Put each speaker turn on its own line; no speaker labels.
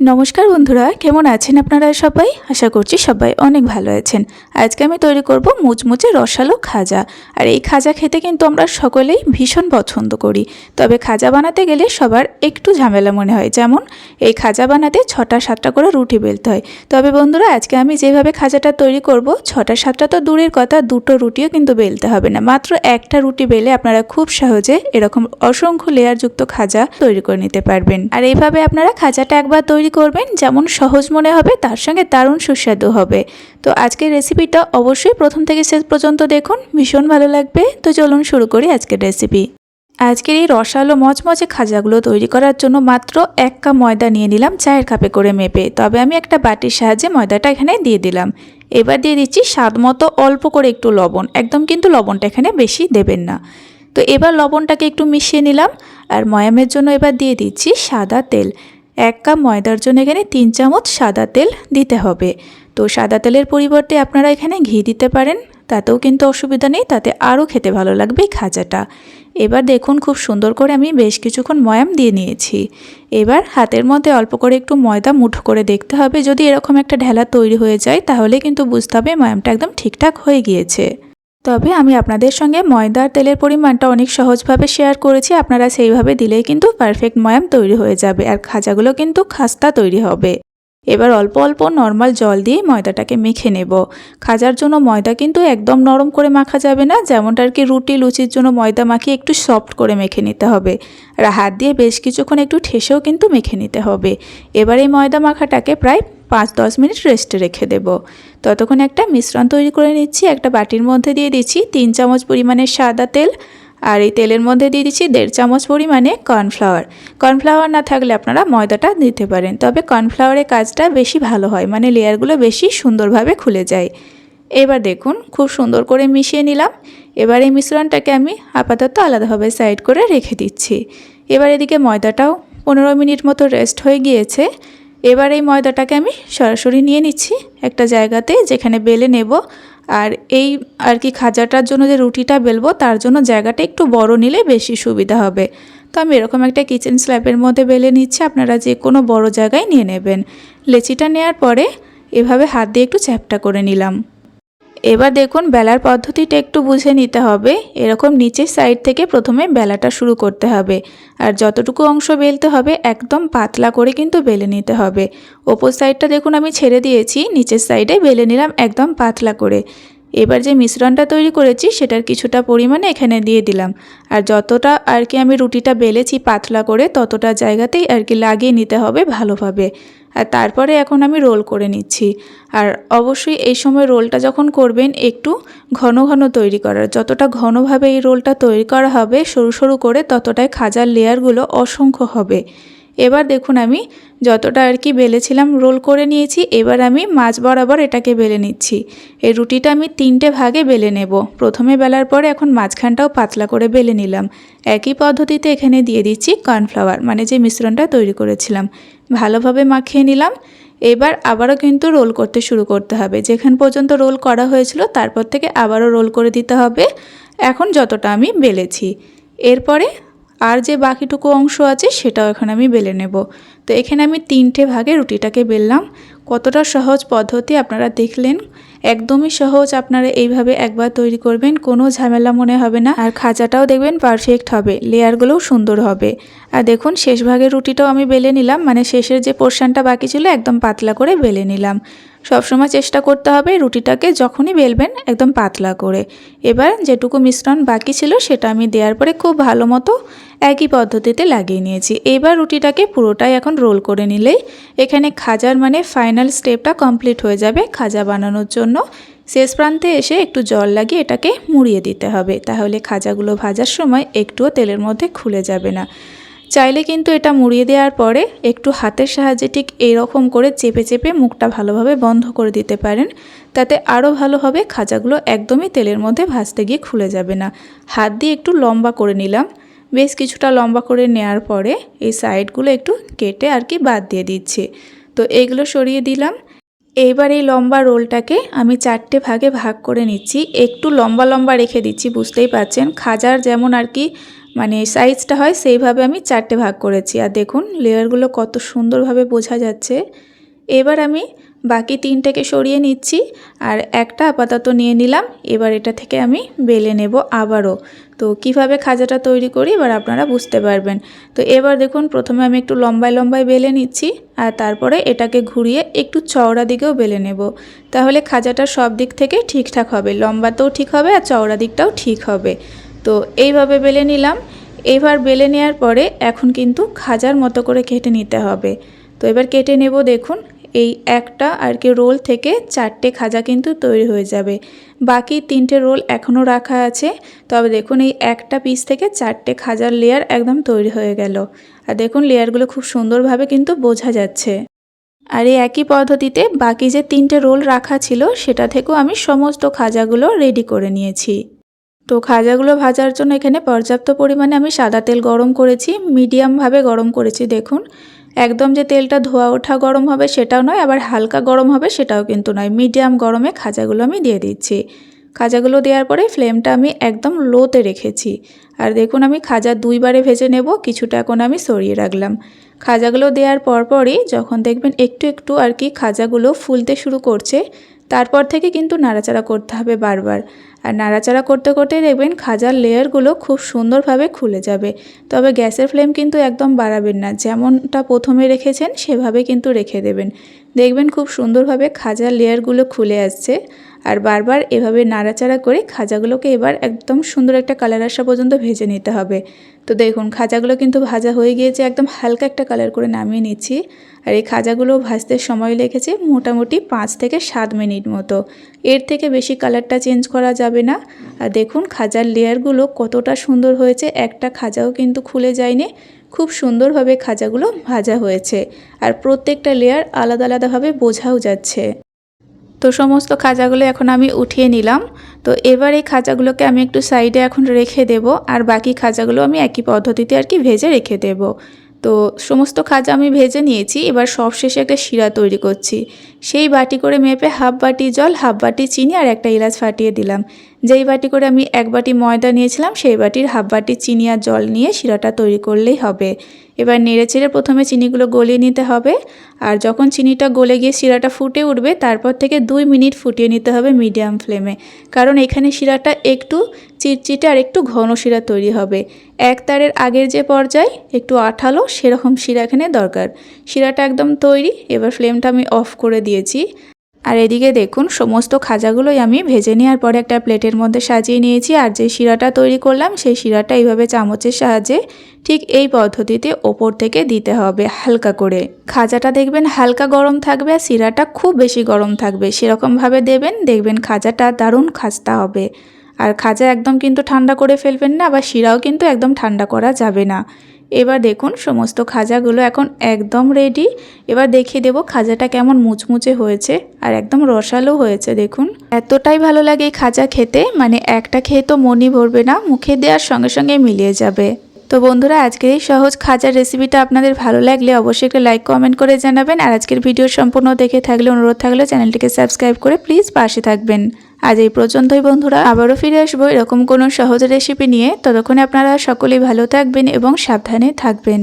নমস্কার বন্ধুরা, কেমন আছেন আপনারা সবাই? আশা করছি সবাই অনেক ভালো আছেন। আজকে আমি তৈরি করব মুচমুচে রসালো খাজা। আর এই খাজা খেতে কিন্তু আমরা সকলেই ভীষণ পছন্দ করি। তবে খাজা বানাতে গেলে সবার একটু ঝামেলা মনে হয়। যেমন, এই খাজা বানাতে ছটা সাতটা করে রুটি বেলতে হয়। তবে বন্ধুরা, আজকে আমি যেভাবে খাজাটা তৈরি করব, ছটা সাতটা তো দূরের কথা, দুটো রুটিও কিন্তু বেলতে হবে না। মাত্র একটা রুটি বেলে আপনারা খুব সহজে এরকম অসংখ্য লেয়ারযুক্ত খাজা তৈরি করে নিতে পারবেন। আর এইভাবে আপনারা খাজাটা একবার তৈরি করবেন, যেমন সহজ মনে হবে, তার সঙ্গে দারুণ সুস্বাদু হবে। তো আজকের রেসিপিটা অবশ্যই প্রথম থেকে শেষ পর্যন্ত দেখুন, ভীষণ ভালো লাগবে। তো চলুন শুরু করি আজকের রেসিপি আজকের এই রসালো মচমচে খাজাগুলো তৈরি করার জন্য মাত্র এক কাপ ময়দা নিয়ে নিলাম চায়ের কাপে করে মেপে। তবে আমি একটা বাটির সাহায্যে ময়দাটা এখানে দিয়ে দিলাম। এবার দিয়ে দিচ্ছি স্বাদ মতো অল্প করে একটু লবণ। একদম কিন্তু লবণটা এখানে বেশি দেবেন না। তো এবার লবণটাকে একটু মিশিয়ে নিলাম। আর ময়ামের জন্য এবার দিয়ে দিচ্ছি সাদা তেল। এক কাপ ময়দার জন্য এখানে তিন চামচ সাদা তেল দিতে হবে। তো সাদা তেলের পরিবর্তে আপনারা এখানে ঘি দিতে পারেন, তাতেও কিন্তু অসুবিধা নেই, তাতে আরও খেতে ভালো লাগবে খাজাটা। এবার দেখুন খুব সুন্দর করে আমি বেশ কিছুক্ষণ ময়াম দিয়ে নিয়েছি। এবার হাতের মধ্যে অল্প করে একটু ময়দা মুঠো করে দেখতে হবে, যদি এরকম একটা ঢেলা তৈরি হয়ে যায়, তাহলে কিন্তু বুঝতে হবে ময়ামটা একদম ঠিকঠাক হয়ে গিয়েছে। তবে আমি আপনাদের সঙ্গে ময়দার তেলের পরিমাণটা অনেক সহজভাবে শেয়ার করেছি। আপনারা সেইভাবে দিলেই কিন্তু পারফেক্ট ময়াম তৈরি হয়ে যাবে। আর খাজাগুলো কিন্তু খাস্তা তৈরি হবে। এবার অল্প অল্প নর্মাল জল দিয়ে ময়দাটাকে মেখে নেব। খাজার জন্য ময়দা কিন্তু একদম নরম করে মাখা যাবে না, যেমনটা আর কি রুটি লুচির জন্য ময়দা মাখিয়ে একটু সফট করে মেখে নিতে হবে। আর হাত দিয়ে বেশ কিছুক্ষণ একটু ঠেসেও কিন্তু মেখে নিতে হবে। এবার এই ময়দা মাখাটাকে প্রায় পাঁচ দশ মিনিট রেস্টে রেখে দেব। ততক্ষণ একটা মিশ্রণ তৈরি করে নিচ্ছি, একটা বাটির মধ্যে দিয়ে দিচ্ছি তিন চামচ পরিমাণে সাদা তেল আর এই তেলের মধ্যে দিয়ে দিচ্ছি দেড় চামচ পরিমাণে কর্নফ্লাওয়ার। কর্নফ্লাওয়ার না থাকলে আপনারা ময়দাটা দিতে পারেন, তবে কর্নফ্লাওয়ারের কাজটা বেশি ভালো হয় মানে লেয়ারগুলো বেশি সুন্দরভাবে খুলে যায়। এবার দেখুন, খুব সুন্দর করে মিশিয়ে নিলাম। এবার এই মিশ্রণটাকে আমি আপাতত আলাদাভাবে সাইড করে রেখে দিচ্ছি। এবার এদিকে ময়দাটাও পনেরো মিনিট মতো রেস্ট হয়ে গিয়েছে। এবার এই ময়দাটাকে আমি সরাসরি নিয়ে নিচ্ছি একটা জায়গাতে যেখানে বেলে নেব আর এই আর কি খাজাটার জন্য যে রুটিটা বেলবো, তার জন্য জায়গাটা একটু বড় নিলে বেশি সুবিধা হবে। তো আমি এরকম একটা কিচেন স্ল্যাবের মধ্যে বেলে নিচ্ছি, আপনারা যে কোনো বড় জায়গায় নিয়ে নেবেন। লেচিটা নেওয়ার পরে এভাবে হাত দিয়ে একটু চ্যাপটা করে নিলাম। এবার দেখুন, বেলার পদ্ধতিটা একটু বুঝে নিতে হবে। এরকম নিচের সাইড থেকে প্রথমে বেলাটা শুরু করতে হবে। আর যতটুকু অংশ বেলতে হবে, একদম পাতলা করে কিন্তু বেলে নিতে হবে। ওপর সাইডটা দেখুন, আমি ছেড়ে দিয়েছি, নিচের সাইডে বেলে নিলাম একদম পাতলা করে। এবার যে মিশ্রণটা তৈরি করেছি, সেটার কিছুটা পরিমাণে এখানে দিয়ে দিলাম। আর যতটা আর কি আমি রুটিটা বেলেছি পাতলা করে, ততটা জায়গাতেই আর কি লাগিয়ে নিতে হবে ভালোভাবে। আর তারপরে এখন আমি রোল করে নিচ্ছি। আর অবশ্যই এই সময় রোলটা যখন করবেন, একটু ঘন ঘন তৈরি করার। যতটা ঘনভাবে এই রোলটা তৈরি করা হবে, সরু সরু করে, ততটাই খাজার লেয়ারগুলো অসংখ্য হবে। এবার দেখুন আমি যতটা আর কি বেলেছিলাম, রোল করে নিয়েছি, এবার আমি মাছ বরাবর এটাকে বেলে নিচ্ছি। এই রুটিটা আমি তিনটে ভাগে বেলে নেব। প্রথমে বেলার পরে এখন মাঝখানটাও পাতলা করে বেলে নিলাম। একই পদ্ধতিতে এখানে দিয়ে দিচ্ছি কর্নফ্লাওয়ার মানে যে মিশ্রণটা তৈরি করেছিলাম। ভালোভাবে মাখিয়ে নিলাম। এবার আবারও কিন্তু রোল করতে শুরু করতে হবে। যেখান পর্যন্ত রোল করা হয়েছিল, তারপর থেকে আবারও রোল করে দিতে হবে। এখন যতটা আমি বেলেছি। এরপরে আর যে বাকিটুকু অংশ আছে সেটাও এখন আমি বেলে নেব। তো এখানে আমি তিনটে ভাগে রুটিটাকে বেললাম। কতটা সহজ পদ্ধতি আপনারা দেখলেন। একদমই সহজ আপনারা এইভাবে একবার তৈরি করবেন, কোনো ঝামেলা মনে হবে না। আর খাজাটাও দেখবেন পারফেক্ট হবে, লেয়ারগুলোও সুন্দর হবে। আর দেখুন, শেষ ভাগের রুটিটাও আমি বেলে নিলাম মানে শেষের যে পোর্শনটা বাকি ছিল, একদম পাতলা করে বেলে নিলাম। সবসময় চেষ্টা করতে হবে রুটিটাকে যখনই বেলবেন একদম পাতলা করে। এবার যেটুকু মিশ্রণ বাকি ছিল সেটা আমি দেওয়ার পরে খুব ভালো মতো একই পদ্ধতিতে লাগিয়ে নিয়েছি। এবার রুটিটাকে পুরোটাই এখন রোল করে নিলেই এখানে খাজার মানে ফাইনাল স্টেপটা কমপ্লিট হয়ে যাবে খাজা বানানোর জন্য। শেষ প্রান্তে এসে একটু জল লাগিয়ে এটাকে মুড়িয়ে দিতে হবে। তাহলে খাজাগুলো ভাজার সময় একটুও তেলের মধ্যে খুলে যাবে না। চাইলে কিন্তু এটা মুড়িয়ে দেওয়ার পরে একটু হাতের সাহায্যে ঠিক এইরকম করে চেপে চেপে মুখটা ভালোভাবে বন্ধ করে দিতে পারেন। তাতে আরও ভালো হবে, খাজাগুলো একদমই তেলের মধ্যে ভাজতে গিয়ে খুলে যাবে না। হাত দিয়ে একটু লম্বা করে নিলাম। বেশ কিছুটা লম্বা করে নেওয়ার পরে এই সাইডগুলো একটু কেটে আর কি বাদ দিয়ে দিচ্ছি। তো এইগুলো সরিয়ে দিলাম। এইবার এই লম্বা রোলটাকে আমি চারটে ভাগে ভাগ করে নিচ্ছি। একটু লম্বা লম্বা রেখে দিচ্ছি, বুঝতেই পারছেন। খাজার যেমন আর কি মানে সাইজটা হয়, সেইভাবে আমি চারটে ভাগ করেছি। আর দেখুন লেয়ারগুলো কত সুন্দরভাবে বোঝা যাচ্ছে। এবার আমি বাকি তিনটেকে সরিয়ে নিচ্ছি আর একটা আপাতত নিয়ে নিলাম। এবার এটা থেকে আমি বেলে নেব আবারও। তো কীভাবে খাজাটা তৈরি করি এবার আপনারা বুঝতে পারবেন। তো এবার দেখুন, প্রথমে আমি একটু লম্বায় লম্বায় বেলে নিচ্ছি আর তারপরে এটাকে ঘুরিয়ে একটু চওড়া দিকেও বেলে নেব। তাহলে খাজাটা সব দিক থেকে ঠিকঠাক হবে। লম্বাতেও ঠিক হবে আর চওড়া দিকটাও ঠিক হবে। তো এইভাবে বেলে নিলাম। এবার বেলে নেওয়ার পরে এখন কিন্তু খাজার মতো করে কেটে নিতে হবে। তো এবার কেটে নেব দেখুন, এই একটা আর কি রোল থেকে চারটে খাজা কিন্তু তৈরি হয়ে যাবে। বাকি তিনটে রোল এখনও রাখা আছে। তবে দেখুন এই একটা পিস থেকে চারটে খাজার লেয়ার একদম তৈরি হয়ে গেল। আর দেখুন লেয়ারগুলো খুব সুন্দরভাবে কিন্তু বোঝা যাচ্ছে। আর এই একই পদ্ধতিতে বাকি যে তিনটে রোল রাখা ছিল, সেটা থেকেও আমি সমস্ত খাজাগুলো রেডি করে নিয়েছি। তো খাজাগুলো ভাজার জন্য এখানে পর্যাপ্ত পরিমাণে আমি সাদা তেল গরম করেছি, মিডিয়ামভাবে গরম করেছি, দেখুন। একদম যে তেলটা ধোয়া ওঠা গরম হবে সেটাও নয়, আবার হালকা গরম হবে সেটাও কিন্তু নয়। মিডিয়াম গরমে খাজাগুলো আমি দিয়ে দিচ্ছি। খাজাগুলো দেওয়ার পরে ফ্লেমটা আমি একদম লোতে রেখেছি। আর দেখুন, আমি খাজা দুইবারে ভেজে নেব, কিছুটা এখন আমি সরিয়ে রাখলাম। খাজাগুলো দেওয়ার পরপরই যখন দেখবেন একটু একটু আর কি খাজাগুলো ফুলতে শুরু করছে তারপর থেকে কিন্তু নাড়াচাড়া করতে হবে বারবার। আর নাড়াচাড়া করতে করতে দেখবেন খাজার লেয়ারগুলো খুব সুন্দরভাবে খুলে যাবে। তবে গ্যাসের ফ্লেম কিন্তু একদম বাড়াবেন না। যেমনটা প্রথমে রেখেছেন, সেভাবে কিন্তু রেখে দেবেন। দেখবেন খুব সুন্দরভাবে খাজার লেয়ারগুলো খুলে আসছে। আর বারবার এভাবে নাড়াচাড়া করে খাজাগুলোকে এবার একদম সুন্দর একটা কালার আসা পর্যন্ত ভেজে নিতে হবে। তো দেখুন, খাজাগুলো কিন্তু ভাজা হয়ে গিয়েছে, একদম হালকা একটা কালার করে নামিয়ে নিচ্ছি। আর এই খাজাগুলো ভাজতে সময় লেগেছে মোটামুটি পাঁচ থেকে সাত মিনিট মতো। এর থেকে বেশি কালারটা চেঞ্জ করা যাবে না। আর দেখুন, খাজার লেয়ারগুলো কতটা সুন্দর হয়েছে, একটা খাজাও কিন্তু খুলে যায়নি। খুব সুন্দরভাবে খাজাগুলো ভাজা হয়েছে। আর প্রত্যেকটা লেয়ার আলাদা আলাদাভাবে বোঝাও যাচ্ছে। তো সমস্ত খাজাগুলো এখন আমি উঠিয়ে নিলাম। তো এবার এই খাজাগুলোকে আমি একটু সাইডে এখন রেখে দেব আর বাকি খাজাগুলো আমি একই পদ্ধতিতে আর কি ভেজে রেখে দেব। তো সমস্ত খাজা আমি ভেজে নিয়েছি, এবার সবশেষে একটা শিরা তৈরি করছি। সেই বাটি করে মেপে হাফ বাটি জল, হাফ বাটি চিনি আর একটা এলাচ ফাটিয়ে দিলাম। যেই বাটি করে আমি এক বাটি ময়দা নিয়েছিলাম, সেই বাটির হাফ বাটি চিনি আর জল নিয়ে শিরাটা তৈরি করলেই হবে। এবার নেড়ে চেড়ে প্রথমে চিনিগুলো গলিয়ে নিতে হবে। আর যখন চিনিটা গলে গিয়ে শিরাটা ফুটে উঠবে, তারপর থেকে দুই মিনিট ফুটিয়ে নিতে হবে মিডিয়াম ফ্লেমে। কারণ এখানে শিরাটা একটু চিটচিটে আর একটু ঘন শিরা তৈরি হবে। এক তারের আগের যে পর্যায়, একটু আঠালো, সেরকম শিরা এখানে দরকার। শিরাটা একদম তৈরি, এবার ফ্লেমটা আমি অফ করে দিয়েছি। আর এদিকে দেখুন, সমস্ত খাজাগুলোই আমি ভেজে নেওয়ার পরে একটা প্লেটের মধ্যে সাজিয়ে নিয়েছি। আর যে শিরাটা তৈরি করলাম, সেই শিরাটা এইভাবে চামচের সাহায্যে ঠিক এই পদ্ধতিতে ওপর থেকে দিতে হবে হালকা করে। খাজাটা দেখবেন হালকা গরম থাকবে আর শিরাটা খুব বেশি গরম থাকবে। সেরকমভাবে দেবেন, দেখবেন খাজাটা দারুণ খাস্তা হবে। আর খাজা একদম কিন্তু ঠান্ডা করে ফেলবেন না বা শিরাও কিন্তু একদম ঠান্ডা করা যাবে না। এবার দেখুন সমস্ত খাজাগুলো এখন একদম রেডি এবার দেখিয়ে দেবো খাজাটা কেমন মুচমুচে হয়েছে আর একদম রসালো হয়েছে, দেখুন। এতটাই ভালো লাগে এই খাজা খেতে মানে একটা খেয়ে তো মনই ভরবে না, মুখে দেওয়ার সঙ্গে সঙ্গে মিলিয়ে যাবে। তো বন্ধুরা, আজকের এই সহজ খাজার রেসিপিটা আপনাদের ভালো লাগলে অবশ্যই একটা লাইক কমেন্ট করে জানাবেন আর আজকের ভিডিও সম্পূর্ণ দেখে থাকলে, অনুরোধ থাকলে চ্যানেলটিকে সাবস্ক্রাইব করে প্লিজ পাশে থাকবেন। আজ এই পর্যন্তই বন্ধুরা, আবারও ফিরে আসব এরকম কোনো সহজ রেসিপি নিয়ে। ততক্ষণে আপনারা সকলেই ভালো থাকবেন এবং সাবধানে থাকবেন।